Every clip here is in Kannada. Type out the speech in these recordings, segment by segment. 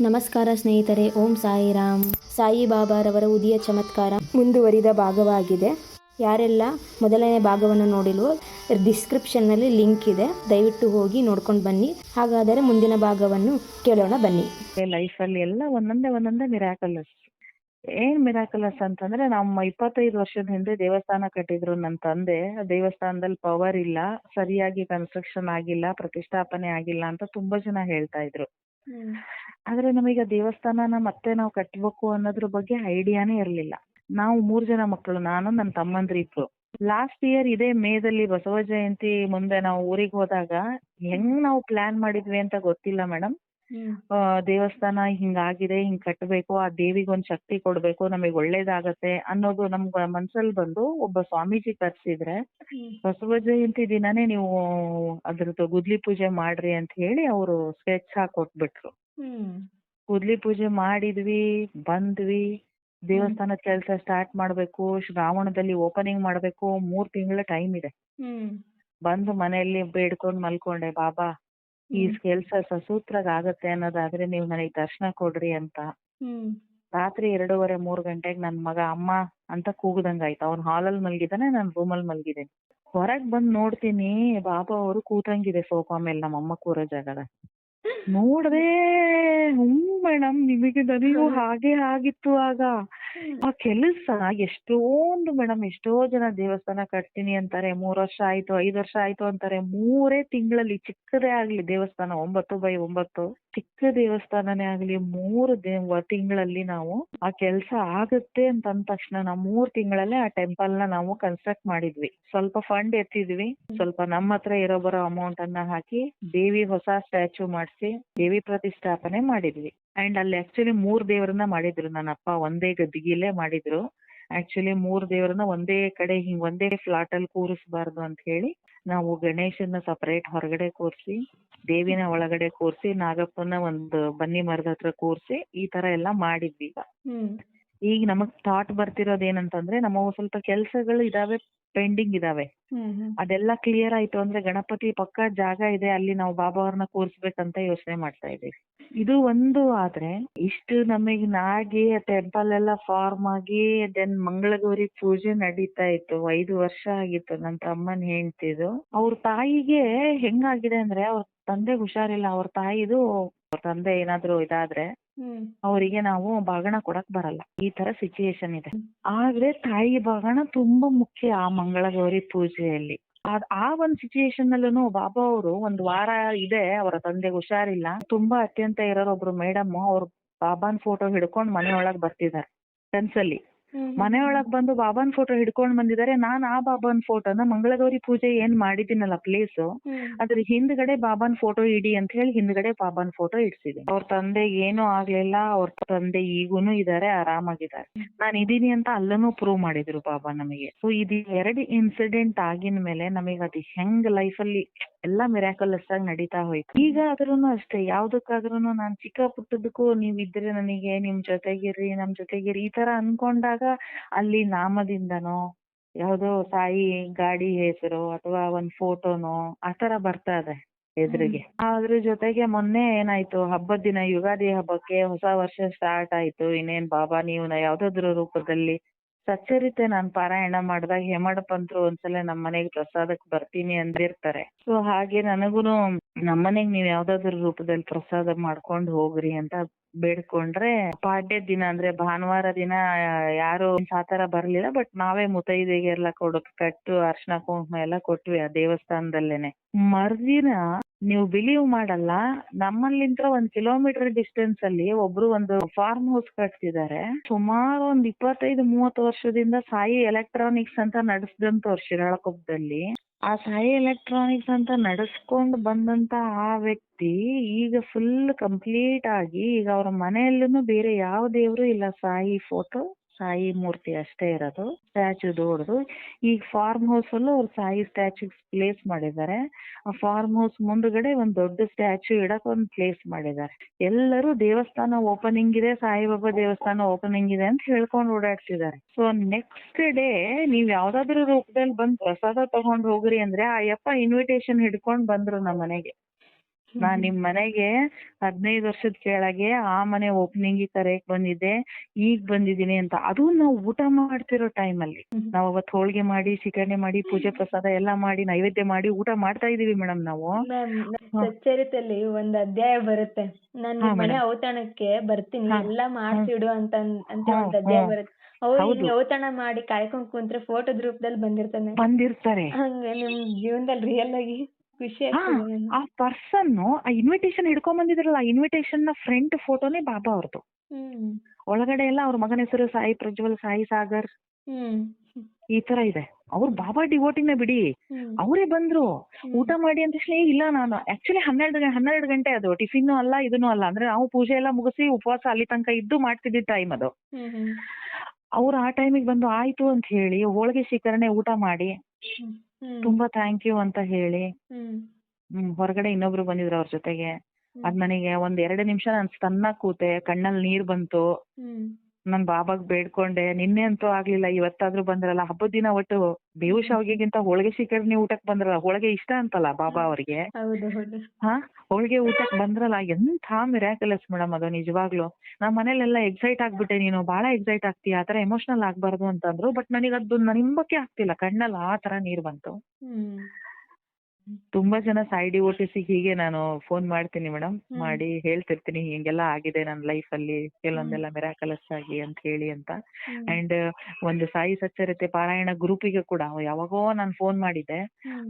ನಮಸ್ಕಾರ ಸ್ನೇಹಿತರೆ, ಓಂ ಸಾಯಿರಾಮ್. ಸಾಯಿಬಾಬಾರವರ ಉದಿಯ ಚಮತ್ಕಾರ ಮುಂದುವರಿದ ಭಾಗವಾಗಿದೆ. ಯಾರೆಲ್ಲ ಮೊದಲನೇ ಭಾಗವನ್ನು ನೋಡಿಲ್ವೋ ಡಿಸ್ಕ್ರಿಪ್ಷನ್ನಲ್ಲಿ ಲಿಂಕ್ ಇದೆ. ದಯವಿಟ್ಟು ಹೋಗಿ ನೋಡ್ಕೊಂಡು ಬನ್ನಿ. ಹಾಗಾದರೆ ಮುಂದಿನ ಭಾಗವನ್ನು ಕೇಳೋಣ ಬನ್ನಿ. ಲೈಫಲ್ಲಿ ಎಲ್ಲ ಒಂದೊಂದೇ ಒಂದೊಂದೇ ಮಿರಾಕಲಸ್ ಏನ್ ಮಿರಾಕಲಸ್ ಅಂತಂದ್ರೆ, ನಮ್ಮ ಇಪ್ಪತ್ತೈದು ವರ್ಷದ ಹಿಂದೆ ದೇವಸ್ಥಾನ ಕಟ್ಟಿದ್ರು ನನ್ನ ತಂದೆ. ದೇವಸ್ಥಾನದಲ್ಲಿ ಪವರ್ ಇಲ್ಲ, ಸರಿಯಾಗಿ ಕನ್ಸ್ಟ್ರಕ್ಷನ್ ಆಗಿಲ್ಲ, ಪ್ರತಿಷ್ಠಾಪನೆ ಆಗಿಲ್ಲ ಅಂತ ತುಂಬಾ ಜನ ಹೇಳ್ತಾ ಇದ್ರು. ಆದ್ರೆ ನಮಗೆ ದೇವಸ್ಥಾನನ ಮತ್ತೆ ನಾವು ಕಟ್ಬೇಕು ಅನ್ನೋದ್ರ ಬಗ್ಗೆ ಐಡಿಯಾನೇ ಇರ್ಲಿಲ್ಲ. ನಾವು ಮೂರ್ ಜನ ಮಕ್ಕಳು ನಾನು ನನ್ನ ತಮ್ಮಂದ್ರು ಇಬ್ರು. ಲಾಸ್ಟ್ ಇಯರ್ ಇದೇ ಮೇದಲ್ಲಿ ಬಸವ ಜಯಂತಿ ಮುಂದೆ ನಾವು ಊರಿಗೆ ಹೋದಾಗ ಹೆಂಗ್ ನಾವು ಪ್ಲಾನ್ ಮಾಡಿದ್ವಿ ಅಂತ ಗೊತ್ತಿಲ್ಲ ಮೇಡಮ್ ದೇವಸ್ಥಾನ ಹಿಂಗಾಗಿದೆ ಹಿಂಗ್ ಕಟ್ಟಬೇಕು ಆ ದೇವಿಗೆ ಒಂದ್ ಶಕ್ತಿ ಕೊಡ್ಬೇಕು ನಮಗೆ ಒಳ್ಳೇದಾಗತ್ತೆ ಅನ್ನೋದು ನಮ್ಗ ಮನ್ಸಲ್ಲಿ ಬಂದು ಒಬ್ಬ ಸ್ವಾಮೀಜಿ ಕರ್ಸಿದ್ರೆ ಬಸವ ಜಯಂತಿ ದಿನಾನೇ ನೀವು ಅದ್ರದ್ದು ಗುದ್ಲಿ ಪೂಜೆ ಮಾಡ್ರಿ ಅಂತ ಹೇಳಿ ಅವರು ಸ್ಕೆಚ್ ಹಾಕೊಟ್ಬಿಟ್ರು ಗುದ್ಲಿ ಪೂಜೆ ಮಾಡಿದ್ವಿ ಬಂದ್ವಿ ದೇವಸ್ಥಾನದ ಕೆಲಸ ಸ್ಟಾರ್ಟ್ ಮಾಡ್ಬೇಕು ಶ್ರಾವಣದಲ್ಲಿ ಓಪನಿಂಗ್ ಮಾಡ್ಬೇಕು ಮೂರ್ ತಿಂಗಳ ಟೈಮ್ ಇದೆ. ಬಂದು ಮನೆಯಲ್ಲಿ ಬೇಡ್ಕೊಂಡ್ ಮಲ್ಕೊಂಡೆ ಬಾಬಾ ಈ ಕೆಲ್ಸ ಸಸೂತ್ರಗ್ ಆಗತ್ತೆ ಅನ್ನೋದಾದ್ರೆ ನೀವು ನನಗೆ ದರ್ಶನ ಕೊಡ್ರಿ ಅಂತ. ರಾತ್ರಿ ಎರಡೂವರೆ ಮೂರ್ ಗಂಟೆಗೆ ನನ್ ಮಗ ಅಮ್ಮ ಅಂತ ಕೂಗ್ದಂಗ್ ಆಯ್ತು ಅವ್ನ್ ಹಾಲಲ್ಲಿ ಮಲ್ಗಿದಾನೆ ನಾನ್ ರೂಮಲ್ಲಿ ಮಲ್ಗಿದ್ದೀನಿ. ಹೊರಗ್ ಬಂದ್ ನೋಡ್ತೀನಿ ಬಾಬಾ ಅವರು ಕೂತಂಗಿದೆ ಸೋಫಾ ಮೇಲೆ ನಮ್ಮಮ್ಮ ಕೂರೋ ಜಾಗದ ನೋಡ್ದೆ ಹ್ಮ್ ಮೇಡಮ್ ನಿಮಗೆ ನನಗೂ ಹಾಗೆ ಆಗಿತ್ತು ಆಗ. ಆ ಕೆಲಸ ಎಷ್ಟೊಂದು ಮೇಡಮ್ ಎಷ್ಟೋ ಜನ ದೇವಸ್ಥಾನ ಕಟ್ತೀನಿ ಅಂತಾರೆ ಮೂರ್ ವರ್ಷ ಆಯ್ತು ಐದ್ ವರ್ಷ ಆಯ್ತು ಅಂತಾರೆ. ಮೂರೇ ತಿಂಗಳಲ್ಲಿ ಚಿಕ್ಕದೇ ಆಗ್ಲಿ ದೇವಸ್ಥಾನ ಒಂಬತ್ತು ಬೈ ಒಂಬತ್ತು. ಚಿಕ್ಕ ದೇವಸ್ಥಾನನೇ ಆಗ್ಲಿ ಮೂರು ತಿಂಗಳಲ್ಲಿ ನಾವು ಆ ಕೆಲಸ ಆಗುತ್ತೆ ಅಂತ ಅಂದ ತಕ್ಷಣ ನಾವು ಮೂರ್ ತಿಂಗಳಲ್ಲೇ ಆ ಟೆಂಪಲ್ನ ನಾವು ಕನ್ಸ್ಟ್ರಕ್ಟ್ ಮಾಡಿದ್ವಿ. ಸ್ವಲ್ಪ ಫಂಡ್ ಎತ್ತಿದ್ವಿ. ಸ್ವಲ್ಪ ನಮ್ಮ ಹತ್ರ ಇರೋ ಬರೋ ಅಮೌಂಟ್ ಅನ್ನ ಹಾಕಿ ದೇವಿ ಹೊಸ ಸ್ಟ್ಯಾಚು ಮಾಡಿಸಿ ದೇವಿ ಪ್ರತಿಷ್ಠಾಪನೆ ಮಾಡಿದ್ವಿ. ಅಂಡ್ ಅಲ್ಲಿ ಆಕ್ಚುಲಿ ಮೂರ್ ದೇವರನ್ನ ಮಾಡಿದ್ರು. ನನ್ನ ಅಪ್ಪ ಒಂದೇ ಗದ್ದಿಗೆಲೇ ಮಾಡಿದ್ರು. ಆಕ್ಚುಲಿ ಮೂರ್ ದೇವರನ್ನ ಒಂದೇ ಕಡೆ ಹಿಂಗ್ ಒಂದೇ ಫ್ಲಾಟ್ ಅಲ್ಲಿ ಕೂರಿಸಬಾರ್ದು ಅಂತ ಹೇಳಿ ನಾವು ಗಣೇಶನ ಸಪರೇಟ್ ಹೊರಗಡೆ ಕೂರ್ಸಿ, ದೇವಿನ ಒಳಗಡೆ ಕೂರ್ಸಿ, ನಾಗಪ್ಪನ ಒಂದು ಬನ್ನಿ ಮರದ ಹತ್ರ ಕೂರ್ಸಿ ಈ ತರ ಎಲ್ಲ ಮಾಡಿದ್ವಿ ಈಗ. ಈಗ ನಮಗ್ ಥಾಟ್ ಬರ್ತಿರೋದ್ ಏನಂತಂದ್ರೆ ನಮ್ಮ ಸ್ವಲ್ಪ ಕೆಲ್ಸಗಳು ಇದಾವೆ ಪೆಂಡಿಂಗ್ ಇದಾವೆ. ಅದೆಲ್ಲ ಕ್ಲಿಯರ್ ಆಯ್ತು ಅಂದ್ರೆ ಗಣಪತಿ ಪಕ್ಕ ಜಾಗ ಇದೆ ಅಲ್ಲಿ ನಾವು ಬಾಬಾ ಅವ್ರನ್ನ ಕೂರ್ಸ್ಬೇಕಂತ ಯೋಚನೆ ಮಾಡ್ತಾ ಇದೀವಿ ಇದು ಒಂದು ಆದ್ರೆ ಇಷ್ಟು ನಮಗ್ ನಾಗಿ ಟೆಂಪಲ್ ಎಲ್ಲ ಫಾರ್ಮ್ ಆಗಿ ದೆನ್ ಮಂಗಳಗೌರಿ ಪೂಜೆ ನಡೀತಾ ಇತ್ತು. ಐದು ವರ್ಷ ಆಗಿತ್ತು ನನ್ನ ತಮ್ಮನ್ ಹೆಂಡ್ತಿದು. ಅವ್ರ ತಾಯಿಗೆ ಹೆಂಗಾಗಿದೆ ಅಂದ್ರೆ ಅವ್ರ ತಂದೆಗ್ ಹುಷಾರಿಲ್ಲ. ಅವ್ರ ತಾಯಿದು ಅವ್ರ ತಂದೆ ಏನಾದ್ರು ಇದಾದ್ರೆ ಅವರಿಗೆ ನಾವು ಬಾಗಣ ಕೊಡಕ್ ಬರಲ್ಲ. ಈ ತರ ಸಿಚುಯೇಷನ್ ಇದೆ. ಆದ್ರೆ ತಾಯಿ ಬಾಗಣ ತುಂಬಾ ಮುಖ್ಯ ಆ ಮಂಗಳಗೌರಿ ಪೂಜೆಯಲ್ಲಿ. ಆ ಒಂದ್ ಸಿಚುಯೇಷನ್ ಅಲ್ಲೂ ಬಾಬಾ ಅವರು ಒಂದ್ ವಾರ ಇದೆ ಅವರ ತಂದೆಗೆ ಹುಷಾರಿಲ್ಲ. ತುಂಬಾ ಅತ್ಯಂತ ಇರೋರು ಒಬ್ರು ಮೇಡಮ್ ಅವ್ರ ಬಾಬಾನ್ ಫೋಟೋ ಹಿಡ್ಕೊಂಡ್ ಮನೆ ಬರ್ತಿದ್ದಾರೆ. ಬರ್ತಿದಾರೆ ಕನ್ಸಲ್ಲಿ ಮನೆ ಒಳಗ್ ಬಂದು ಬಾಬಾನ್ ಫೋಟೋ ಹಿಡ್ಕೊಂಡ್ ಬಂದಿದ್ದಾರೆ ನಾನ್ ಆ ಬಾಬಾನ್ ಫೋಟೋನ ಮಂಗಳಗೌರಿ ಪೂಜೆ ಏನ್ ಮಾಡಿದಿನಲ್ಲ ಪ್ಲೇಸ್ ಅದ್ರ ಹಿಂದ್ಗಡೆ ಬಾಬಾನ್ ಫೋಟೋ ಇಡಿ ಅಂತ ಹೇಳಿ ಹಿಂದ್ಗಡೆ ಬಾಬಾನ್ ಫೋಟೋ ಇಡ್ಸಿದೆ ಅವ್ರ ತಂದೆಗೆ ಏನೂ ಆಗ್ಲಿಲ್ಲ ಅವ್ರ ತಂದೆ ಈಗೂನು ಇದಾರೆ ಆರಾಮಾಗಿದ್ದಾರೆ. ನಾನ್ ಇದೀನಿ ಅಂತ ಅಲ್ಲೂ ಪ್ರೂವ್ ಮಾಡಿದ್ರು ಬಾಬಾ ನಮಗೆ. ಸೊ ಇದು ಎರಡು ಇನ್ಸಿಡೆಂಟ್ ಆಗಿನ ಮೇಲೆ ನಮಗೆ ಅದು ಹೆಂಗ್ ಲೈಫ್ ಅಲ್ಲಿ ಎಲ್ಲಾ ಮಿರಾಕಲಸ್ ಆಗಿ ನಡೀತಾ ಹೋಯ್ತು. ಈಗ ಆದ್ರೂನು ಅಷ್ಟೇ ಯಾವ್ದಕ್ಕಾದ್ರೂನು ನಾನ್ ಚಿಕ್ಕ ಪುಟ್ಟದಕ್ಕೂ ನೀವ್ ಇದ್ರೆ ನನಗೆ ನಿಮ್ ಜೊತೆಗಿರಿ ನಮ್ ಜೊತೆಗಿರಿ ಈ ತರ ಅನ್ಕೊಂಡಾಗ ಅಲ್ಲಿ ನಾಮದಿಂದನೋ ಯಾವ್ದೋ ತಾಯಿ ಗಾಡಿ ಹೆಸರು ಅಥವಾ ಒಂದ್ ಫೋಟೋನೋ ಆತರ ಬರ್ತಾ ಇದೆ ಎದುರಿಗೆ. ಅದ್ರ ಜೊತೆಗೆ ಮೊನ್ನೆ ಏನಾಯ್ತು ಹಬ್ಬದ ದಿನ ಯುಗಾದಿ ಹಬ್ಬಕ್ಕೆ ಹೊಸ ವರ್ಷ ಸ್ಟಾರ್ಟ್ ಆಯ್ತು. ಇನ್ನೇನ್ ಬಾಬಾ ನೀವು ನ- ಯಾವ್ದಾದ್ರು ರೂಪದಲ್ಲಿ ಸಚ್ಚರಿತೆ ನಾನ್ ಪಾರಾಯಣ ಮಾಡಿದಾಗ ಹೇಮಡ ಪಂತ್ರು ಒಂದ್ಸಲ ನಮ್ ಮನೆಗ್ ಪ್ರಸಾದಕ್ ಬರ್ತೀನಿ ಅಂದಿರ್ತಾರೆ. ಸೊ ಹಾಗೆ ನನಗೂನು ನಮ್ಮನೆಗ್ ನೀವ್ ಯಾವ್ದಾದ್ರು ರೂಪದಲ್ಲಿ ಪ್ರಸಾದ ಮಾಡ್ಕೊಂಡ್ ಹೋಗ್ರಿ ಅಂತ ಬೇಡ್ಕೊಂಡ್ರೆ ಪಾಡ್ಯ ದಿನ ಅಂದ್ರೆ ಭಾನುವಾರ ದಿನ, ಯಾರು ಆತರ ಬರ್ಲಿಲ್ಲ ಬಟ್ ನಾವೇ ಮುತ್ತೈದೆಗೆಲ್ಲ ಕೊಡಕ್ ಕಟ್ಟು ಅರ್ಶಿನ ಕುಂಕುಮ ಎಲ್ಲ ಕೊಟ್ವಿ ಆ ದೇವಸ್ಥಾನದಲ್ಲೇನೆ. ಮರ್ದಿನ ನೀವು ಬಿಲೀವ್ ಮಾಡಲ್ಲ ನಮ್ಮಲ್ಲಿಂತ್ರ ಒಂದ್ ಕಿಲೋಮೀಟರ್ ಡಿಸ್ಟೆನ್ಸ್ ಅಲ್ಲಿ ಒಬ್ರು ಒಂದು ಫಾರ್ಮ್ ಹೌಸ್ ಕಟ್ತಿದ್ದಾರೆ ಸುಮಾರು ಒಂದ್ ಇಪ್ಪತ್ತೈದು ಮೂವತ್ತು ವರ್ಷದಿಂದ ಸಾಯಿ ಎಲೆಕ್ಟ್ರಾನಿಕ್ಸ್ ಅಂತ ನಡೆಸಿದಂತವ್ರು ಶಿರಾಳಕೊಪ್ಪದಲ್ಲಿ. ಆ ಸಾಯಿ ಎಲೆಕ್ಟ್ರಾನಿಕ್ಸ್ ಅಂತ ನಡೆಸ್ಕೊಂಡ್ ಬಂದಂತ ಆ ವ್ಯಕ್ತಿ ಈಗ ಫುಲ್ ಕಂಪ್ಲೀಟ್ ಆಗಿ ಈಗ ಅವ್ರ ಮನೆಯಲ್ಲೂ ಬೇರೆ ಯಾವ ದೇವರು ಇಲ್ಲ ಸಾಯಿ ಫೋಟೋ ಸಾಯಿ ಮೂರ್ತಿ ಅಷ್ಟೇ ಇರೋದು ಸ್ಟ್ಯಾಚು ದೊಡ್ಡದು ಈಗ ಫಾರ್ಮ್ ಹೌಸ್ ಅಲ್ಲೂ ಅವ್ರು ಸಾಯಿ ಸ್ಟ್ಯಾಚು ಪ್ಲೇಸ್ ಮಾಡಿದ್ದಾರೆ. ಆ ಫಾರ್ಮ್ ಹೌಸ್ ಮುಂದ್ಗಡೆ ಒಂದ್ ದೊಡ್ಡ ಸ್ಟ್ಯಾಚು ಇಡಕ್ ಒಂದ್ ಪ್ಲೇಸ್ ಮಾಡಿದ್ದಾರೆ. ಎಲ್ಲರೂ ದೇವಸ್ಥಾನ ಓಪನಿಂಗ್ ಇದೆ ಸಾಯಿಬಾಬಾ ದೇವಸ್ಥಾನ ಓಪನಿಂಗ್ ಇದೆ ಅಂತ ಹೇಳ್ಕೊಂಡು ಓಡಾಡ್ತಿದ್ದಾರೆ. ಸೊ ನೆಕ್ಸ್ಟ್ ಡೇ ನೀವ್ ಯಾವ್ದಾದ್ರು ರೂಪದಲ್ಲಿ ಬಂದ್ ಪ್ರಸಾದ ತಗೊಂಡ್ ಹೋಗ್ರಿ ಅಂದ್ರೆ ಆ ಯಪ್ಪ ಇನ್ವಿಟೇಷನ್ ಹಿಡ್ಕೊಂಡ್ ಬಂದ್ರು ನಮ್ಮ ಮನೆಗೆ. ನಾನ್ ನಿಮ್ ಮನೆಗೆ ಹದಿನೈದು ವರ್ಷದ ಕೆಳಗೆ ಆ ಮನೆ ಓಪನಿಂಗ್ ಕರೆಯಕ್ ಬಂದಿದ್ದೆ ಈಗ ಬಂದಿದ್ದೀನಿ ಅಂತ. ಅದು ನಾವ್ ಊಟ ಮಾಡ್ತಿರೋ time ಅಲ್ಲಿ. ನಾವ್ ಅವತ್ ಹೋಳಿಗೆ ಮಾಡಿ ಶಿಕರಣೆ ಮಾಡಿ ಪೂಜೆ ಪ್ರಸಾದ ಎಲ್ಲ ಮಾಡಿ ನೈವೇದ್ಯ ಮಾಡಿ ಊಟ ಮಾಡ್ತಾ ಇದೀವಿ ಮೇಡಮ್ ನಾವು. ಮ್ಯಾಮ್ ಒಂದ್ ಅಧ್ಯಾಯ ಬರುತ್ತೆ. ನಾನ್ ನಿಮ್ ಮನೆ madam. ಔತಣಕ್ಕೆ ಬರ್ತೀನಿ ಎಲ್ಲಾ ಮಾಡ್ಸಿಡು ಅಂತ ಅಂತ ಒಂದ್ ಅಧ್ಯಾಯ ಬರುತ್ತೆ. ಅವ್ರು. ಔತಣ ಮಾಡಿ ಕಾಯ್ಕೊಂಡ್ ಕುಂತ್ರೆ ಫೋಟೋದ ರೂಪದಲ್ಲಿ ಬಂದಿರ್ತಾನೆ. ಬಂದಿರ್ತಾರೆ. ಹಂಗೆ ನಿಮ್ ಜೀವನದಲ್ಲಿ ರಿಯಲ್ ಆಗಿ ಆ ಪರ್ಸನ್ ಆ ಇನ್ವಿಟೇಷನ್ ಹಿಡ್ಕೊಂಡ್ ಬಂದಿದ್ರಲ್ಲ ಆ ಇನ್ವಿಟೇಷನ್ನ ಫ್ರಂಟ್ ಫೋಟೋನೇ ಬಾಬಾ ಅವ್ರದ್ದು ಒಳಗಡೆ ಎಲ್ಲ ಅವ್ರ ಮಗನ ಹೆಸರು ಸಾಯಿ ಪ್ರಜ್ವಲ್ ಸಾಯಿ ಸಾಗರ್. ಈ ತರ ಇದೆ. ಅವ್ರು ಬಾಬಾ ಡಿವೋಟಿನ ಬಿಡಿ. ಅವರೇ ಬಂದ್ರು. ಊಟ ಮಾಡಿ ಅಂತ ತಕ್ಷಣ ಇಲ್ಲ ನಾನು. ಆಕ್ಚುಲಿ ಹನ್ನೆರಡು ಹನ್ನೆರಡು ಗಂಟೆ ಅದು. ಟಿಫಿನ್ ಅಲ್ಲ ಇದನ್ನು ಅಲ್ಲ. ಅಂದ್ರೆ ನಾವು ಪೂಜೆ ಎಲ್ಲ ಮುಗಿಸಿ ಉಪವಾಸ ಅಲ್ಲಿ ತನಕ ಇದ್ದು ಮಾಡ್ತಿದ್ದ ಟೈಮ್ ಅದು. ಅವ್ರು ಆ ಟೈಮಿಗೆ ಬಂದು ಆಯ್ತು ಅಂತ ಹೇಳಿ ಹೋಳಿಗೆ ಶಿಕರಣೆ ಊಟ ಮಾಡಿ. ತುಂಬಾ ಥ್ಯಾಂಕ್ ಯು ಅಂತ ಹೇಳಿ. ಹ್ಮ್. ಹೊರಗಡೆ ಇನ್ನೊಬ್ರು ಬಂದಿದ್ರು ಅವ್ರ ಜೊತೆಗೆ. ಅದ್ ನನಗೆ ಒಂದ್ ಎರಡು ನಿಮಿಷ ನಾನ್ ಆಗಿ ಕೂತೆ ಕಣ್ಣಲ್ಲಿ ನೀರ್ ಬಂತು. ನಾನ್ ಬಾಬಾಗ್ ಬೇಡ್ಕೊಂಡೆ ನಿನ್ನೆ ಅಂತೂ ಆಗ್ಲಿಲ್ಲ ಇವತ್ತಾದ್ರೂ ಬಂದ್ರಲ್ಲ ಹಬ್ಬದ ದಿನ ಒಟ್ಟು ಬೇವು ಶಾವ್ಗೆಗಿಂತ ಹೋಳಿಗೆ ಶಿಕರಣೆ ಊಟಕ್ ಬಂದ್ರಲ್ಲ ಹೋಳಿಗೆ ಇಷ್ಟ ಅಂತಲ್ಲ ಬಾಬಾ ಅವ್ರಿಗೆ? ಹಾ ಹೋಳಿಗೆ ಊಟಕ್ ಬಂದ್ರಲ್ಲ ಎಂತ ಮಿರಾಕಲಸ್ ಮೇಡಮ್ ಅದು ನಿಜವಾಗ್ಲು. ನಮ್ ಮನೇಲೆಲ್ಲ ಎಕ್ಸೈಟ್ ಆಗ್ಬಿಟ್ಟೆ ನೀನು ಬಹಳ ಎಕ್ಸೈಟ್ ಆಗ್ತೀಯ ಆತರ ಎಮೋಷನಲ್ ಆಗ್ಬಾರ್ದು ಅಂತಂದ್ರು ಬಟ್ ನನಗೆ ಅದು ನಂಬಕ್ಕೆ ಆಗ್ತಿಲ್ಲ ಕಣ್ಣಲ್ಲಿ ಆ ತರ ನೀರ್ ಬಂತು. ತುಂಬಾ ಜನ ಸಾಯಿ ಓಟಿಸಿ ಹೀಗೆ ನಾನು ಫೋನ್ ಮಾಡ್ತೀನಿ ಮೇಡಮ್ ಮಾಡಿ ಹೇಳ್ತಿರ್ತೀನಿ ಹಿಂಗೆಲ್ಲ ಆಗಿದೆ ನನ್ನ ಲೈಫ್ ಅಲ್ಲಿ ಕೆಲವೊಂದೆಲ್ಲ ಮಿರಾಕಲಸ್ ಆಗಿ ಅಂತ ಹೇಳಿ ಅಂತ. ಅಂಡ್ ಒಂದು ಸಾಯಿ ಸಚ್ಚರಿತೆ ಪಾರಾಯಣ ಗ್ರೂಪಿಗೆ ಕೂಡ ಯಾವಾಗೋ ನಾನು ಫೋನ್ ಮಾಡಿದ್ದೆ.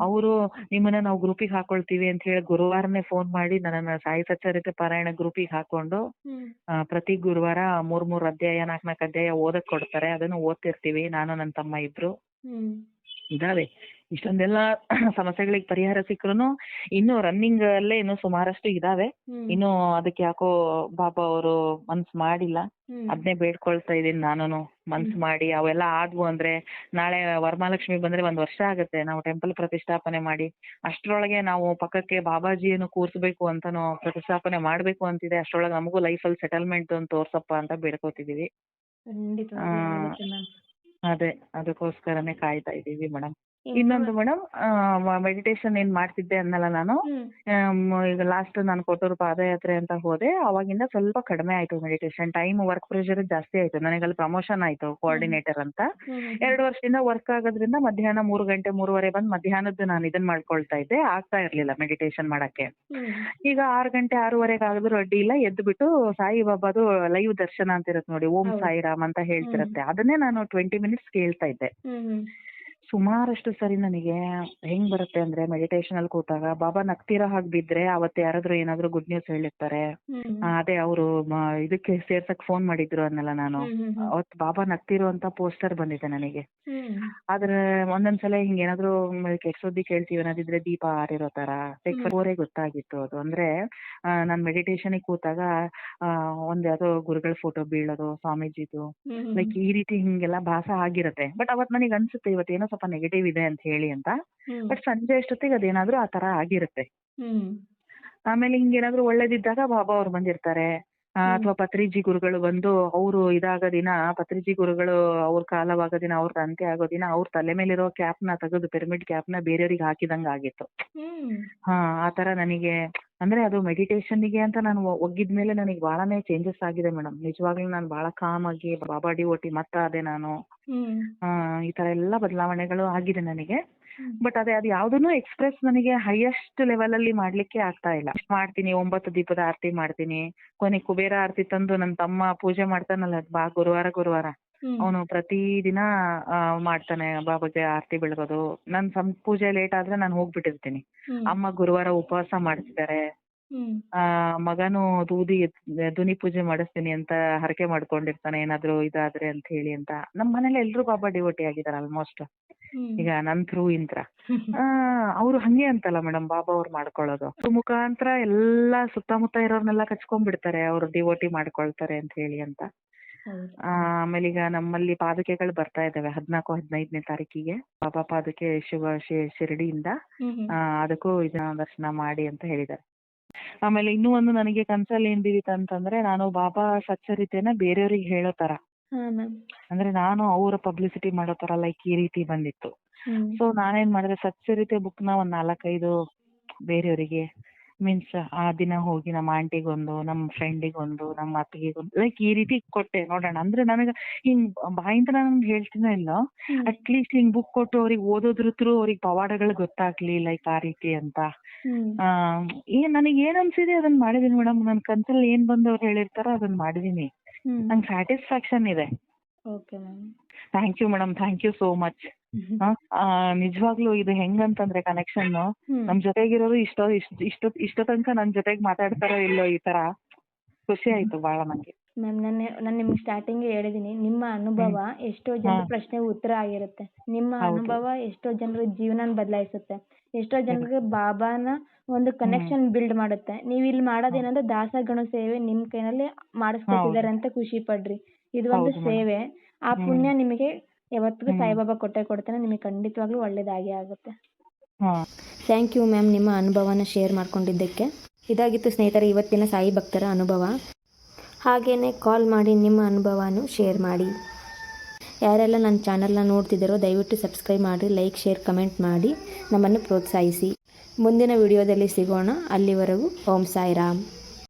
ಅವರು ನಿಮ್ಮನ್ನ ನಾವು ಗ್ರೂಪಿಗೆ ಹಾಕೊಳ್ತೀವಿ ಅಂತ ಹೇಳಿ ಗುರುವಾರನೇ ಫೋನ್ ಮಾಡಿ ನನ್ನನ್ನ ಸಾಯಿ ಸಚ್ಚರಿತೆ ಪಾರಾಯಣ ಗ್ರೂಪಿಗೆ ಹಾಕೊಂಡು ಪ್ರತಿ ಗುರುವಾರ ಮೂರ್ ಮೂರ್ ಅಧ್ಯಾಯ ನಾಲ್ಕ್ ನಾಲ್ಕು ಅಧ್ಯಾಯ ಓದಕ್ ಕೊಡ್ತಾರೆ. ಅದನ್ನು ಓದ್ತಿರ್ತೀವಿ. ನಾನು ನನ್ನ ತಮ್ಮ ಇಬ್ರು. ಇದಾವೆ. ಇಷ್ಟೊಂದೆಲ್ಲ ಸಮಸ್ಯೆಗಳಿಗೆ ಪರಿಹಾರ ಸಿಕ್ಕರೂ ಇನ್ನು ರನ್ನಿಂಗ್ ಅಲ್ಲೇ ಇನ್ನು ಸುಮಾರಷ್ಟು ಇದಾವೆ. ಇನ್ನು ಅದಕ್ಕೆ ಯಾಕೋ ಬಾಬಾ ಅವರು ಮನ್ಸ್ ಮಾಡಿಲ್ಲ. ಅದನ್ನೇ ಅದ್ನೇ ಬೇಡ್ಕೊಳ್ತಾ ಇದೀನಿ ನಾನು ಮನ್ಸ್ ಮಾಡಿ ಅವೆಲ್ಲ ಆದ್ವು ಅಂದ್ರೆ ನಾಳೆ ವರಮಹಾಲಕ್ಷ್ಮಿ ಬಂದ್ರೆ ಒಂದ್ ವರ್ಷ ಆಗುತ್ತೆ. ನಾವು ಟೆಂಪಲ್ ಪ್ರತಿಷ್ಠಾಪನೆ ಮಾಡಿ ಅಷ್ಟ್ರೊಳಗೆ ನಾವು ಪಕ್ಕಕ್ಕೆ ಬಾಬಾಜಿಯನ್ನು ಕೂರ್ಸ್ಬೇಕು ಅಂತಾನು ಪ್ರತಿಷ್ಠಾಪನೆ ಮಾಡ್ಬೇಕು ಅಂತಿದೆ. ಅಷ್ಟ್ರೊಳಗೆ ನಮಗೂ ಲೈಫಲ್ಲಿ ಸೆಟಲ್ಮೆಂಟ್ ಒಂದು ತೋರ್ಸಪ್ಪ ಅಂತ ಬೇಡ್ಕೋತಿದೀವಿ ಅದೇ ಅದಕ್ಕೋಸ್ಕರನೇ ಕಾಯ್ತಾ ಇದೀವಿ ಮೇಡಮ್ ಇನ್ನೊಂದು ಮೇಡಮ್ ಮೆಡಿಟೇಷನ್ ಏನ್ ಮಾಡ್ತಿದ್ದೆ ಅನ್ನಲ್ಲ ನಾನು. ಆಮ್, ಈಗ ಲಾಸ್ಟ್ ನಾನು ಕೊಟ್ಟೂರು ಪಾದಯಾತ್ರೆ ಅಂತ ಹೋದೆ. ಅವಾಗಿಂದ ಸ್ವಲ್ಪ ಕಡಿಮೆ ಆಯ್ತು ಮೆಡಿಟೇಷನ್ ಟೈಮ್ ವರ್ಕ್ ಪ್ರೆಷರ್ ಜಾಸ್ತಿ ಆಯ್ತು. ನನಗೆ ಅಲ್ಲಿ ಪ್ರಮೋಷನ್ ಆಯ್ತು ಕೋಆರ್ಡಿನೇಟರ್ ಅಂತ. ಎರಡು ವರ್ಷದಿಂದ ವರ್ಕ್ ಆಗೋದ್ರಿಂದ ಮಧ್ಯಾಹ್ನ ಮೂರು ಗಂಟೆ ಮೂರುವರೆ ಬಂದು ಮಧ್ಯಾಹ್ನದ್ದು ನಾನು ಇದನ್ನ ಮಾಡ್ಕೊಳ್ತಾ ಇದ್ದೆ. ಆಗ್ತಾ ಇರ್ಲಿಲ್ಲ ಮೆಡಿಟೇಷನ್ ಮಾಡಕ್ಕೆ. ಈಗ ಆರು ಗಂಟೆ ಆರೂವರೆಗೆ ಆಗಿದ್ರು ಅಡ್ಡಿ ಇಲ್ಲ. ಎದ್ದು ಬಿಟ್ಟು ಸಾಯಿಬಾಬಾದು ಲೈವ್ ದರ್ಶನ ಅಂತ ಇರುತ್ತೆ ನೋಡಿ. ಓಂ ಸಾಯಿ ಸಾಯಿರಾಮ್ ಅಂತ ಹೇಳ್ತಿರತ್ತೆ. ಅದನ್ನೇ ನಾನು ಟ್ವೆಂಟಿ ಮಿನಿಟ್ಸ್ ಕೇಳ್ತಾ ಇದ್ದೆ. ಸುಮಾರಷ್ಟು ಸರಿ ನನಗೆ ಹೆಂಗ್ ಬರುತ್ತೆ ಅಂದ್ರೆ ಮೆಡಿಟೇಷನ್ ಅಲ್ಲಿ ಕೂತಾಗ ಬಾಬಾ ನಗ್ತಿರೋ ಹಾಗೆ ಬಿದ್ರೆ ಅವತ್ತು ಯಾರಾದ್ರೂ ಏನಾದ್ರು ಗುಡ್ ನ್ಯೂಸ್ ಹೇಳಿರ್ತಾರೆ. ಆ, ಅದೇ ಅವರು ಇದಕ್ಕೆ ಸೇರ್ಸಕ್ ಫೋನ್ ಮಾಡಿದ್ರು ಅನ್ನಲ್ಲ ನಾನು. ಅವತ್ ಬಾಬಾ ನಗ್ತಿರುವಂತ ಪೋಸ್ಟರ್ ಬಂದಿದೆ ನನಗೆ. ಆದ್ರೆ ಒಂದೊಂದ್ಸಲ ಹಿಂಗ್ ಏನಾದ್ರು ಕೆಟ್ಟ ಸುದ್ದಿ ಕೇಳ್ತೀವಿ ಅನ್ನೋದಿದ್ರೆ ದೀಪ ಆರಿರೋ ತರ. ಫೋರೇ ಗೊತ್ತಾಗಿತ್ತು ಅದು. ಅಂದ್ರೆ ಆ, ನಾನ್ ಮೆಡಿಟೇಷನ್ ಕೂತಾಗ ಆ, ಒಂದ್ ಯಾವ್ದೋ ಗುರುಗಳ ಫೋಟೋ ಬೀಳೋದು ಸ್ವಾಮೀಜಿದು. ಲೈಕ್ ಈ ರೀತಿ ಹಿಂಗೆಲ್ಲ ಭಾಸ ಆಗಿರತ್ತೆ. ಬಟ್ ಅವತ್ ನನಗೆ ಅನ್ಸುತ್ತೆ ಇವತ್ತೇನೋ ಸ್ವಲ್ಪ ನೆಗೆಟಿವ್ ಇದೆ ಅಂತ ಹೇಳಿ ಅಂತ. ಬಟ್ ಸಂಜೆ ಅಷ್ಟೊತ್ತಿಗೆ ಅದೇನಾದ್ರೂ ಆ ತರ ಆಗಿರುತ್ತೆ. ಆಮೇಲೆ ಹಿಂಗೇನಾದ್ರೂ ಒಳ್ಳೇದಿದ್ದಾಗ ಬಾಬಾ ಅವ್ರು ಬಂದಿರ್ತಾರೆ. ಅಥವಾ ಪತ್ರಿಜಿ ಗುರುಗಳು ಬಂದು ಅವರು ಇದಾಗೋ ದಿನ ಪತ್ರಿಜಿ ಗುರುಗಳು ಅವ್ರ ಕಾಲವಾಗೋ ದಿನ ಅವ್ರ ಅಂತ್ಯ ಆಗೋ ದಿನ ಅವ್ರ ತಲೆ ಮೇಲಿರೋ ಕ್ಯಾಪ್ನ ತೆಗೆದು ಪಿರಮಿಡ್ ಕ್ಯಾಪ್ನ ಬೇರೆಯವರಿಗೆ ಹಾಕಿದಂಗ ಆಗಿತ್ತು. ಹಾ ಆ ತರ ನನಗೆ ಅಂದ್ರೆ ಅದು meditation ಗೆ ಅಂತ ನಾನು ಒಗ್ಗಿದ್ಮೇಲೆ ನನಗೆ ಬಹಳನೇ ಚೇಂಜಸ್ ಆಗಿದೆ ಮೇಡಮ್ ನಿಜವಾಗ್ಲೂ ನಾನು ಬಹಳ ಕಾಮ್ ಆಗಿ ಬಾಬಾ ಓಟಿ ಮತ್ತ ಅದೇ ನಾನು. ಈ ತರ ಎಲ್ಲಾ ಬದಲಾವಣೆಗಳು ಆಗಿದೆ ನನಗೆ. ಬಟ್ ಅದೇ ಅದು ಯಾವ್ದನ್ನು ಎಕ್ಸ್ಪ್ರೆಸ್ ನನಗೆ ಹೈಯೆಸ್ಟ್ ಲೆವೆಲ್ ಅಲ್ಲಿ ಮಾಡ್ಲಿಕ್ಕೆ ಆಗ್ತಾ ಇಲ್ಲ. ಮಾಡ್ತೀನಿ ಒಂಬತ್ತು ದೀಪದ ಆರತಿ ಮಾಡ್ತೀನಿ. ಕೊನೆ ಕುಬೇರ ಆರತಿ ತಂದು ನನ್ನ ತಮ್ಮ ಪೂಜೆ ಮಾಡ್ತಾನಲ್ಲ ಬಾ ಗುರುವಾರ ಗುರುವಾರ. ಅವನು ಪ್ರತಿ ದಿನ ಆ, ಮಾಡ್ತಾನೆ ಬಾಬಾಗೆ ಆರತಿ ಬೆಳಗೋದು. ನನ್ ಸಂ ಪೂಜೆ ಲೇಟ್ ಆದ್ರೆ ನಾನು ಹೋಗ್ಬಿಟ್ಟಿರ್ತೀನಿ. ಅಮ್ಮ ಗುರುವಾರ ಉಪವಾಸ ಮಾಡಿಸ್ತಾರೆ ಹ್ಮ್. ಆ ಮಗನು ದೂದಿ ದುನಿ ಪೂಜೆ ಮಾಡಿಸ್ತೀನಿ ಅಂತ ಹರಕೆ ಮಾಡ್ಕೊಂಡಿರ್ತಾನೆ ಏನಾದ್ರು ಇದಾದ್ರೆ ಅಂತ ಹೇಳಿ ಅಂತ ನಮ್ ಮನೇಲಿ ಎಲ್ರು ಬಾಬಾ ಡಿವೋಟಿ ಆಗಿದಾರೆ ಆಲ್ಮೋಸ್ಟ್ ಹ್ಮ್. ಈಗ ನನ್ ಥ್ರೂ ಇಂತ್ರ ಆ ಅವ್ರು ಹಂಗೆ ಅಂತಲ್ಲ ಮೇಡಮ್ ಬಾಬಾ ಅವ್ರು ಮಾಡ್ಕೊಳ್ಳೋದು ಅವ್ರ ಮುಖಾಂತರ ಎಲ್ಲಾ ಸುತ್ತಮುತ್ತ ಇರೋರ್ನೆಲ್ಲ ಕಚ್ಕೊಂಡ್ಬಿಡ್ತಾರೆ ಅವ್ರು ಡಿವೋಟಿ ಮಾಡ್ಕೊಳ್ತಾರೆ ಅಂತ ಹೇಳಿ ಅಂತ ಹೌದು. ಆ, ಆಮೇಲೆ ಈಗ ನಮ್ಮಲ್ಲಿ ಪಾದುಕೆಗಳು ಬರ್ತಾ ಇದಾವೆ ಹದಿನಾಲ್ಕು ಹದಿನೈದನೇ ತಾರೀಕಿಗೆ ಬಾಬಾ ಪಾದುಕೆ ಶಿವ ಶಿ- ಶಿರಡಿಯಿಂದ ಹ್ಮ್. ಹ್ಮ್. ಆ, ಅದಕ್ಕೂ ಇದನ್ನ ದರ್ಶನ ಮಾಡಿ ಅಂತ ಹೇಳಿದ್ದಾರೆ ಆಮೇಲೆ ಇನ್ನೂ ಒಂದು ನನಗೆ ಕನ್ಸಲ್ ಏನ್ ಬಿದಿತ್ತು ಅಂತಂದ್ರೆ ನಾನು ಬಾಬಾ ಸಚ್ಚರಿತೆನ ಬೇರೆಯವ್ರಿಗೆ ಹೇಳೋ ತರ. ಹಾ ಮ್ಯಾಮ್. ಅಂದ್ರೆ ನಾನು ಅವರ ಪಬ್ಲಿಸಿಟಿ ಮಾಡೋ ತರ ಲೈಕ್ ಈ ರೀತಿ ಬಂದಿತ್ತು. ಸೊ ನಾನೇನ್ ಮಾಡಿದ್ರೆ ಸಚ್ಚರಿತೆ ಬುಕ್ನ ಒಂದ್ ನಾಲ್ಕೈದು ಬೇರೆಯವರಿಗೆ ಮೀನ್ಸ್ ಆ ದಿನ ಹೋಗಿ ನಮ್ಮ ಆಂಟಿಗೊಂದು ನಮ್ಮ ಫ್ರೆಂಡಿಗೊಂದು ನಮ್ಮ ಅತ್ತಿಗೆಗೊಂದು ಲೈಕ್ ಈ ರೀತಿ ಕೊಟ್ಟೆ ನೋಡೋಣ. ಅಂದ್ರೆ ನನಗೆ ಹಿಂಗ್ ಬಾಯಿಂದ ನಾನು ಹೇಳ್ತೀನೋ ಇಲ್ಲೋ ಅಟ್ಲೀಸ್ಟ್ ಹಿಂಗ್ ಬುಕ್ ಕೊಟ್ಟು ಅವ್ರಿಗೆ ಓದೋದ್ರ ಥ್ರೂ ಅವ್ರಿಗೆ ಪವಾಡಗಳು ಗೊತ್ತಾಗ್ಲಿ ಲೈಕ್ ಆ ರೀತಿ ಅಂತ. ಆ, ಏನ್ ನನಗೆ ಏನ್ ಅನ್ಸಿದೆ ಅದನ್ನ ಮಾಡಿದೀನಿ ಮೇಡಮ್. ನನ್ ಕನ್ಸಲ್ಲಿ ಏನ್ ಬಂದು ಅವ್ರು ಹೇಳಿರ್ತಾರೋ ಅದನ್ನ ಮಾಡಿದೀನಿ. ನಂಗ್ ಸ್ಯಾಟಿಸ್ಫ್ಯಾಕ್ಷನ್ ಇದೆ. Thank you madam thank you so much ನಿಜವಾಗ್ಲೂ ಇದು ಹೆಂಗಂತಂದ್ರೆ ಕನೆಕ್ಷನ್ ನಮ್ ಜೊತೆಗಿರೋರು ಇಷ್ಟೋ ಇಷ್ಟ ಇಷ್ಟ ತನಕ ನನ್ ಜೊತೆಗ್ ಮಾತಾಡ್ತಾರೋ ಇಲ್ಲೋ ಈ ತರ ಖುಷಿ ಆಯ್ತು ಬಹಳ ನಂಗೆ. ಮ್ಯಾಮ್ ನನ್ನ ನಾನು ನಿಮ್ಗೆ ಸ್ಟಾರ್ಟಿಂಗ್ ಹೇಳಿದೀನಿ. ನಿಮ್ಮ ಅನುಭವ ಎಷ್ಟೋ ಜನರ ಪ್ರಶ್ನೆ ಉತ್ತರ ಆಗಿರುತ್ತೆ. ನಿಮ್ಮ ಅನುಭವ ಎಷ್ಟೋ ಜನರ ಜೀವನ ಬದಲಾಯಿಸುತ್ತೆ. ಎಷ್ಟೋ ಜನರಿಗೆ ಬಾಬಾನ ಒಂದು ಕನೆಕ್ಷನ್ ಬಿಲ್ಡ್ ಮಾಡುತ್ತೆ. ನೀವು ಇಲ್ಲಿ ಮಾಡೋದೇನಂದ್ರೆ ದಾಸಗಣ ಸೇವೆ ನಿಮ್ ಕೈನಲ್ಲಿ ಮಾಡಿಸ್ಕೊತಿದ್ದಾರೆ ಅಂತ ಖುಷಿ ಪಡ್ರಿ. ಇದು ಒಂದು ಸೇವೆ. ಆ ಪುಣ್ಯ ನಿಮಗೆ ಯಾವತ್ತಿಗೂ. ಸಾಯಿಬಾಬಾ ಕೊಟ್ಟೆ ಕೊಡ್ತಾನೆ ನಿಮಗೆ ಖಂಡಿತವಾಗ್ಲೂ ಒಳ್ಳೇದಾಗೇ ಆಗುತ್ತೆ. ಹಾ. ಥ್ಯಾಂಕ್ ಯು ಮ್ಯಾಮ್ ನಿಮ್ಮ ಅನುಭವನ ಶೇರ್ ಮಾಡ್ಕೊಂಡಿದ್ದಕ್ಕೆ. ಇದಾಗಿತ್ತು ಸ್ನೇಹಿತರೆ ಇವತ್ತಿನ ಸಾಯಿ ಭಕ್ತರ ಅನುಭವ. ಹಾಗೇನೆ ಕಾಲ್ ಮಾಡಿ ನಿಮ್ಮ ಅನುಭವನೂ ಶೇರ್ ಮಾಡಿ. ಯಾರೆಲ್ಲ ನನ್ನ ಚಾನಲ್ನ ನೋಡ್ತಿದ್ದಾರೋ ದಯವಿಟ್ಟು ಸಬ್ಸ್ಕ್ರೈಬ್ ಮಾಡಿ ಲೈಕ್ ಶೇರ್ ಕಮೆಂಟ್ ಮಾಡಿ. ನಮ್ಮನ್ನು ಪ್ರೋತ್ಸಾಹಿಸಿ. ಮುಂದಿನ ವಿಡಿಯೋದಲ್ಲಿ ಸಿಗೋಣ. ಅಲ್ಲಿವರೆಗೂ ಓಂ ಸಾಯಿರಾಮ್.